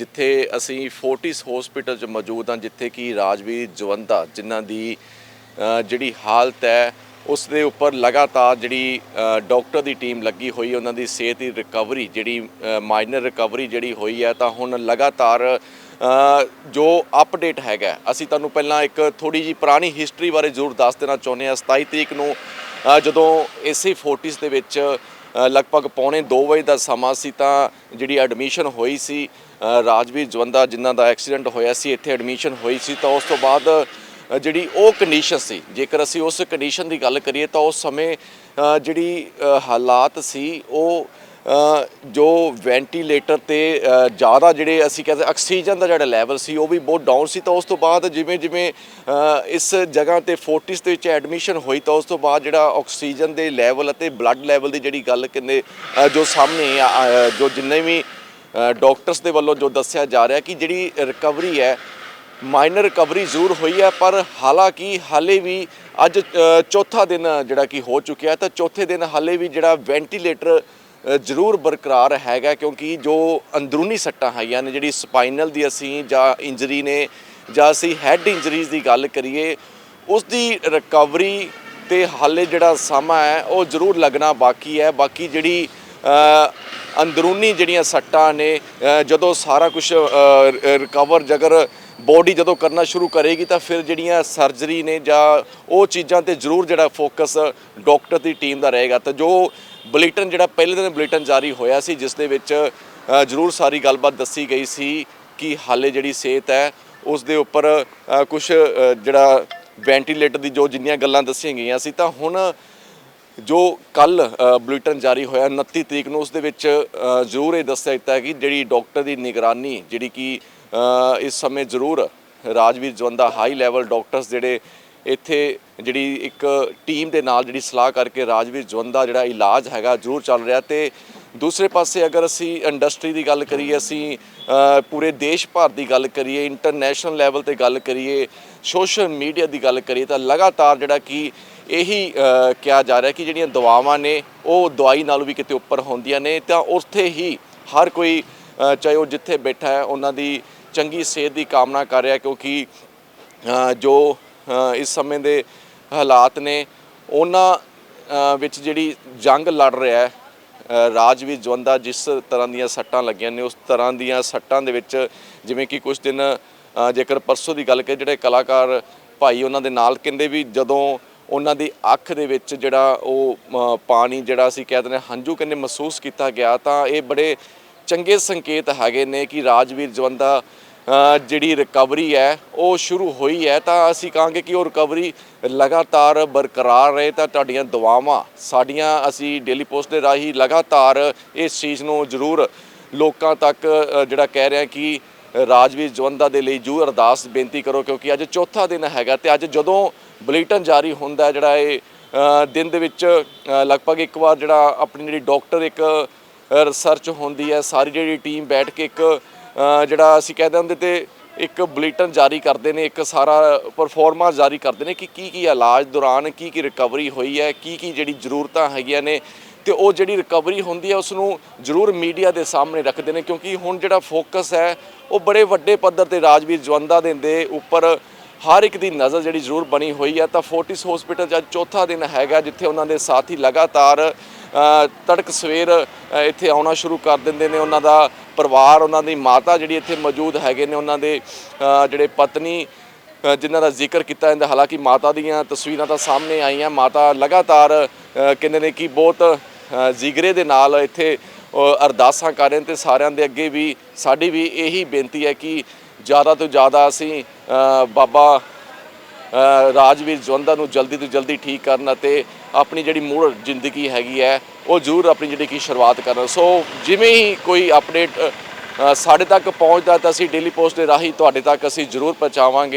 ਜਿੱਥੇ ਅਸੀਂ Fortis hospital 'ਚ ਮੌਜੂਦ ਹਾਂ ਜਿੱਥੇ ਕਿ ਰਾਜਵੀਰ ਜਵੰਦਾ ਜਿਨ੍ਹਾਂ ਦੀ ਜਿਹੜੀ ਹਾਲਤ ਹੈ ਉਸ ਦੇ ਉੱਪਰ ਲਗਾਤਾਰ ਜਿਹੜੀ ਅ, ਡਾਕਟਰ ਦੀ ਟੀਮ ਲੱਗੀ ਹੋਈ ਉਹਨਾਂ ਦੀ ਸਿਹਤ ਦੀ ਰਿਕਵਰੀ ਜਿਹੜੀ ਮਾਈਨਰ ਰਿਕਵਰੀ ਜਿਹੜੀ ਹੋਈ ਹੈ ਤਾਂ ਹੁਣ ਲਗਾਤਾਰ ਜੋ ਅਪਡੇਟ ਹੈਗਾ ਅਸੀਂ ਤੁਹਾਨੂੰ ਪਹਿਲਾਂ ਇੱਕ ਥੋੜੀ ਜੀ ਪੁਰਾਣੀ ਹਿਸਟਰੀ ਬਾਰੇ ਜ਼ਰੂਰ ਦੱਸ ਦੇਣਾ ਚਾਹੁੰਦੇ ਹਾਂ। 27 ਤਰੀਕ ਨੂੰ ਜਦੋਂ ਇਸੇ ਫੋਰਟਿਸ ਦੇ ਵਿੱਚ ਲਗਭਗ ਪੌਣੇ 2 ਵਜੇ ਦਾ ਸਮਾਂ ਸੀ ਤਾਂ ਜਿਹੜੀ ਐਡਮਿਸ਼ਨ ਹੋਈ ਸੀ ਰਾਜਵੀਰ ਜਵੰਦਾ ਜਿਨ੍ਹਾਂ ਦਾ ਐਕਸੀਡੈਂਟ ਹੋਇਆ ਸੀ, ਇੱਥੇ ਐਡਮਿਸ਼ਨ ਹੋਈ ਸੀ ਤਾਂ ਉਸ ਤੋਂ ਬਾਅਦ ਜਿਹੜੀ ਉਹ ਕੰਡੀਸ਼ਨ ਸੀ, ਜੇਕਰ ਅਸੀਂ ਉਸ ਕੰਡੀਸ਼ਨ ਦੀ ਗੱਲ ਕਰੀਏ ਤਾਂ ਉਸ ਸਮੇਂ ਜਿਹੜੀ ਹਾਲਾਤ ਸੀ, ਉਹ ਜੋ ਵੈਂਟੀਲੇਟਰ ਤੇ ਜ਼ਿਆਦਾ ਜਿਹੜੇ ਅਸੀਂ ਕਹਿੰਦੇ ਆਕਸੀਜਨ ਦਾ ਜਿਹੜਾ ਲੈਵਲ ਸੀ, ਉਹ ਵੀ ਬਹੁਤ ਡਾਊਨ ਸੀ, ਤਾਂ ਉਸ ਤੋਂ ਬਾਅਦ ਜਿਵੇਂ ਜਿਵੇਂ ਇਸ ਜਗ੍ਹਾ ਤੇ ਫੋਰਟਿਸ ਦੇ ਵਿੱਚ ਐਡਮਿਸ਼ਨ ਹੋਈ, ਤਾਂ ਉਸ ਤੋਂ ਬਾਅਦ ਜਿਹੜਾ ਆਕਸੀਜਨ ਦੇ ਲੈਵਲ ਅਤੇ ਬਲੱਡ ਲੈਵਲ ਦੀ ਜਿਹੜੀ ਗੱਲ ਕਿੰਨੇ ਜੋ ਸਾਹਮਣੇ ਜੋ ਜਿੰਨੇ ਵੀ ਡਾਕਟਰਸ ਦੇ ਵੱਲੋਂ ਜੋ ਦੱਸਿਆ ਜਾ ਰਿਹਾ ਕਿ ਜਿਹੜੀ ਰਿਕਵਰੀ ਹੈ ਮਾਈਨਰ ਰਿਕਵਰੀ ਜ਼ਰੂਰ ਹੋਈ ਹੈ, ਪਰ ਹਾਲਾਂਕਿ ਹਾਲੇ ਵੀ ਅੱਜ ਚੌਥਾ ਦਿਨ ਜਿਹੜਾ ਕਿ ਹੋ ਚੁੱਕਿਆ ਤਾਂ ਚੌਥੇ ਦਿਨ ਹਾਲੇ ਵੀ ਜਿਹੜਾ ਵੈਂਟੀਲੇਟਰ ਜ਼ਰੂਰ ਬਰਕਰਾਰ ਹੈਗਾ ਕਿਉਂਕਿ ਜੋ ਅੰਦਰੂਨੀ ਸੱਟਾਂ ਹੈਗੀਆਂ ਨੇ, ਜਿਹੜੀ ਸਪਾਈਨਲ ਦੀ ਅਸੀਂ ਜਾਂ ਇੰਜਰੀ ਨੇ ਜਾਂ ਅਸੀਂ ਹੈਡ ਇੰਜਰੀਜ਼ ਦੀ ਗੱਲ ਕਰੀਏ, ਉਸ ਦੀ ਰਿਕਵਰੀ ਤੇ ਹਾਲੇ ਜਿਹੜਾ ਸਮਾਂ ਹੈ, ਉਹ ਜ਼ਰੂਰ ਲੱਗਣਾ ਬਾਕੀ ਹੈ। ਬਾਕੀ ਜਿਹੜੀ ਅੰਦਰੂਨੀ ਜਿਹੜੀਆਂ ਸੱਟਾਂ ਨੇ ਜਦੋਂ ਸਾਰਾ ਕੁਝ ਰਿਕਵਰ ਜਗਰ ਬੋਡੀ ਜਦੋਂ ਕਰਨਾ ਸ਼ੁਰੂ ਕਰੇਗੀ ਤਾਂ ਫਿਰ ਜਿਹੜੀਆਂ ਸਰਜਰੀ ਨੇ ਜਾਂ ਉਹ ਚੀਜ਼ਾਂ ਤੇ ਜ਼ਰੂਰ ਜਿਹੜਾ ਫੋਕਸ ਡਾਕਟਰ ਦੀ ਟੀਮ ਦਾ ਰਹੇਗਾ। ਤਾਂ ਜੋ ਬੁਲੇਟਨ ਜਿਹੜਾ ਪਹਿਲੇ ਦਿਨ ਬੁਲੇਟਨ ਜਾਰੀ ਹੋਇਆ ਸੀ, ਜਿਸ ਦੇ ਵਿੱਚ ਜ਼ਰੂਰ ਸਾਰੀ ਗੱਲਬਾਤ ਦੱਸੀ ਗਈ ਸੀ ਕਿ ਹਾਲੇ ਜਿਹੜੀ ਸਿਹਤ ਹੈ, ਉਸ ਦੇ ਉੱਪਰ ਕੁਝ ਜਿਹੜਾ ਵੈਂਟੀਲੇਟਰ ਦੀ ਜੋ ਜਿੰਨੀਆਂ ਗੱਲਾਂ ਦੱਸੀਆਂ ਗਈਆਂ ਸੀ, ਤਾਂ ਹੁਣ ਜੋ ਕੱਲ ਬੁਲੇਟਨ ਜਾਰੀ ਹੋਇਆ 29 ਤਰੀਕ ਨੂੰ ਉਸ ਦੇ ਵਿੱਚ ਜ਼ਰੂਰ ਇਹ ਦੱਸਿਆ ਦਿੱਤਾ ਕਿ ਜਿਹੜੀ ਡਾਕਟਰ ਦੀ ਨਿਗਰਾਨੀ, ਜਿਹੜੀ ਕਿ ਇਸ ਸਮੇਂ ਜ਼ਰੂਰ Rajvir Jawanda high level doctors ਜਿਹੜੇ ਇੱਥੇ ਜਿਹੜੀ ਇੱਕ ਟੀਮ ਦੇ ਨਾਲ ਜਿਹੜੀ ਸਲਾਹ ਕਰਕੇ ਰਾਜਵੀਰ ਜਵੰਦਾ ਜਿਹੜਾ ਇਲਾਜ ਹੈਗਾ ਜ਼ਰੂਰ ਚੱਲ ਰਿਹਾ ਤੇ ਦੂਸਰੇ ਪਾਸੇ ਅਗਰ ਅਸੀਂ ਇੰਡਸਟਰੀ ਦੀ ਗੱਲ ਕਰੀਏ, ਅਸੀਂ ਪੂਰੇ ਦੇਸ਼ ਭਰ ਦੀ ਗੱਲ ਕਰੀਏ ਇੰਟਰਨੈਸ਼ਨਲ ਲੈਵਲ ਤੇ ਗੱਲ ਕਰੀਏ ਸੋਸ਼ਲ ਮੀਡੀਆ ਦੀ ਗੱਲ ਕਰੀਏ ਤਾਂ ਲਗਾਤਾਰ ਜਿਹੜਾ ਕਿ ਇਹੀ ਕਿਹਾ ਜਾ ਰਿਹਾ ਕਿ ਜਿਹੜੀਆਂ ਦਵਾਵਾਂ ਨੇ, ਉਹ ਦਵਾਈ ਨਾਲੋਂ ਵੀ ਕਿਤੇ ਉੱਪਰ ਹੁੰਦੀਆਂ ਨੇ ਤਾਂ ਉੱਥੇ ਹੀ ਹਰ ਕੋਈ ਚਾਹੇ ਉਹ ਜਿੱਥੇ ਬੈਠਾ ਹੈ, ਉਹਨਾਂ ਦੀ ਚੰਗੀ ਸਿਹਤ ਦੀ ਕਾਮਨਾ ਕਰ ਰਿਹਾ ਕਿਉਂਕਿ ਜੋ ਇਸ ਸਮੇਂ ਦੇ ਹਾਲਾਤ ਨੇ ਉਹਨਾਂ ਵਿੱਚ ਜਿਹੜੀ ਜੰਗ ਲੜ ਰਿਹਾ ਹੈ ਅ, ਰਾਜਵੀਰ ਜਵੰਦਾ ਜਿਸ ਤਰ੍ਹਾਂ ਦੀਆਂ ਸੱਟਾਂ ਲੱਗੀਆਂ ਨੇ ਉਸ ਤਰ੍ਹਾਂ ਦੀਆਂ ਸੱਟਾਂ ਦੇ ਵਿੱਚ ਜਿਵੇਂ ਕਿ ਕੁਝ ਦਿਨ ਜੇਕਰ ਪਰਸੋਂ ਦੀ ਗੱਲ ਕਰੀਏ ਜਿਹੜੇ ਕਲਾਕਾਰ ਭਾਈ ਉਹਨਾਂ ਦੇ ਨਾਲ ਕਹਿੰਦੇ ਵੀ ਜਦੋਂ ਉਹਨਾਂ ਦੀ ਅੱਖ ਦੇ ਵਿੱਚ ਜਿਹੜਾ ਉਹ ਪਾਣੀ ਜਿਹੜਾ ਅਸੀਂ ਕਹਿ ਦਿੰਦੇ ਹਾਂ ਹੰਝੂ ਕਹਿੰਦੇ ਮਹਿਸੂਸ ਕੀਤਾ ਗਿਆ ਤਾਂ ਇਹ ਬੜੇ ਚੰਗੇ ਸੰਕੇਤ ਹੈਗੇ ਨੇ ਕਿ ਰਾਜਵੀਰ ਜਵੰਦਾ ਜਿਹੜੀ ਰਿਕਵਰੀ ਹੈ, ਉਹ ਸ਼ੁਰੂ ਹੋਈ ਹੈ। ਤਾਂ ਅਸੀਂ ਕਹਾਂਗੇ ਕਿ ਉਹ ਰਿਕਵਰੀ ਲਗਾਤਾਰ ਬਰਕਰਾਰ ਰਹੇ ਤਾਂ ਤੁਹਾਡੀਆਂ ਦੁਆਵਾਂ, ਸਾਡੀਆਂ ਅਸੀਂ ਡੇਲੀ ਪੋਸਟ ਦੇ ਰਾਹੀਂ ਲਗਾਤਾਰ ਇਸ ਚੀਜ਼ ਨੂੰ ਜ਼ਰੂਰ ਲੋਕਾਂ ਤੱਕ ਜਿਹੜਾ ਕਹਿ ਰਿਹਾ ਕਿ ਰਾਜਵੀਰ ਜਵੰਦਾ ਦੇ ਲਈ ਜੂ ਅਰਦਾਸ ਬੇਨਤੀ ਕਰੋ ਕਿਉਂਕਿ ਅੱਜ ਚੌਥਾ ਦਿਨ ਹੈਗਾ ਤੇ ਅੱਜ ਜਦੋਂ ਬੁਲੇਟਨ ਜਾਰੀ ਹੁੰਦਾ ਜਿਹੜਾ ਇਹ ਦਿਨ ਦੇ ਵਿੱਚ ਲਗਭਗ ਇੱਕ ਵਾਰ ਜਿਹੜਾ ਆਪਣੀ ਜਿਹੜੀ ਡਾਕਟਰ ਇੱਕ ਰਿਸਰਚ ਹੁੰਦੀ ਹੈ, ਸਾਰੀ ਜਿਹੜੀ ਟੀਮ ਬੈਠ ਕੇ ਇੱਕ ਜਿਹੜਾ ਅਸੀਂ ਕਹਿੰਦੇ ਹੁੰਦੇ ਤੇ ਇੱਕ ਬੁਲੇਟਨ ਜਾਰੀ ਕਰਦੇ ਨੇ, ਇੱਕ ਸਾਰਾ ਪਰਫਾਰਮਾ ਜਾਰੀ ਕਰਦੇ ਨੇ ਕਿ ਕੀ ਕੀ ਇਲਾਜ ਦੌਰਾਨ ਕੀ ਕੀ ਰਿਕਵਰੀ ਹੋਈ ਹੈ, ਕੀ ਕੀ ਜਿਹੜੀ ਜ਼ਰੂਰਤਾਂ ਹੈਗੀਆਂ ਨੇ ਤੇ ਉਹ ਜਿਹੜੀ ਰਿਕਵਰੀ ਹੁੰਦੀ ਹੈ ਉਸ ਨੂੰ ਜ਼ਰੂਰ ਮੀਡੀਆ ਦੇ ਸਾਹਮਣੇ ਰੱਖਦੇ ਨੇ ਕਿਉਂਕਿ ਹੁਣ ਜਿਹੜਾ ਫੋਕਸ ਹੈ, ਉਹ ਬੜੇ ਵੱਡੇ ਪੱਧਰ ਤੇ ਰਾਜਵੀਰ ਜਵੰਦਾ ਦੇ ਉੱਪਰ ਹਰ ਇੱਕ ਦੀ ਨਜ਼ਰ ਜਿਹੜੀ ਜ਼ਰੂਰ ਬਣੀ ਹੋਈ ਹੈ ਤਾਂ ਫੋਰਟਿਸ ਹਸਪੀਟਲ 'ਚ ਅੱਜ ਚੌਥਾ ਦਿਨ ਹੈਗਾ, ਜਿੱਥੇ ਉਹਨਾਂ ਦੇ ਸਾਥੀ ਲਗਾਤਾਰ ਤੜਕ ਸਵੇਰ ਇੱਥੇ ਆਉਣਾ ਸ਼ੁਰੂ ਕਰ ਦਿੰਦੇ ਨੇ। ਉਹਨਾਂ ਦਾ ਪਰਿਵਾਰ, ਉਹਨਾਂ ਦੀ ਮਾਤਾ ਜਿਹੜੀ ਇੱਥੇ ਮੌਜੂਦ ਹੈਗੇ ਨੇ, ਉਹਨਾਂ ਦੇ ਜਿਹੜੇ ਪਤਨੀ ਜਿਨ੍ਹਾਂ ਦਾ ਜ਼ਿਕਰ ਕੀਤਾ ਜਾਂਦਾ, ਹਾਲਾਂਕਿ ਮਾਤਾ ਦੀਆਂ ਤਸਵੀਰਾਂ ਤਾਂ ਸਾਹਮਣੇ ਆਈਆਂ। ਮਾਤਾ ਲਗਾਤਾਰ ਕਹਿੰਦੇ ਨੇ ਕਿ ਬਹੁਤ ਜਿਗਰੇ ਦੇ ਨਾਲ ਇੱਥੇ ਅਰਦਾਸਾਂ ਕਰ ਰਹੇ ਨੇ ਤੇ ਸਾਰਿਆਂ ਦੇ ਅੱਗੇ ਵੀ, ਸਾਡੀ ਵੀ ਇਹੀ ਬੇਨਤੀ ਹੈ ਕਿ ਜ਼ਿਆਦਾ ਤੋਂ ਜ਼ਿਆਦਾ ਅਸੀਂ ਬਾਬਾ ਰਾਜਵੀਰ ਜਵੰਦਾ ਨੂੰ ਜਲਦੀ ਤੋਂ ਜਲਦੀ ਠੀਕ ਕਰਨ ਅਤੇ ਆਪਣੀ ਜਿਹੜੀ ਮੂਲ ਜ਼ਿੰਦਗੀ ਹੈਗੀ ਹੈ, ਉਹ ਜ਼ਰੂਰ ਆਪਣੀ ਜਿਹੜੀ ਕੀ ਸ਼ੁਰੂਆਤ ਕਰਨ। ਸੋ ਜਿਵੇਂ ਹੀ ਕੋਈ ਅਪਡੇਟ ਸਾਡੇ ਤੱਕ ਪਹੁੰਚਦਾ ਤਾਂ ਅਸੀਂ ਡੇਲੀ ਪੋਸਟ ਦੇ ਰਾਹੀਂ ਤੁਹਾਡੇ ਤੱਕ ਅਸੀਂ ਜ਼ਰੂਰ ਪਹੁੰਚਾਵਾਂਗੇ।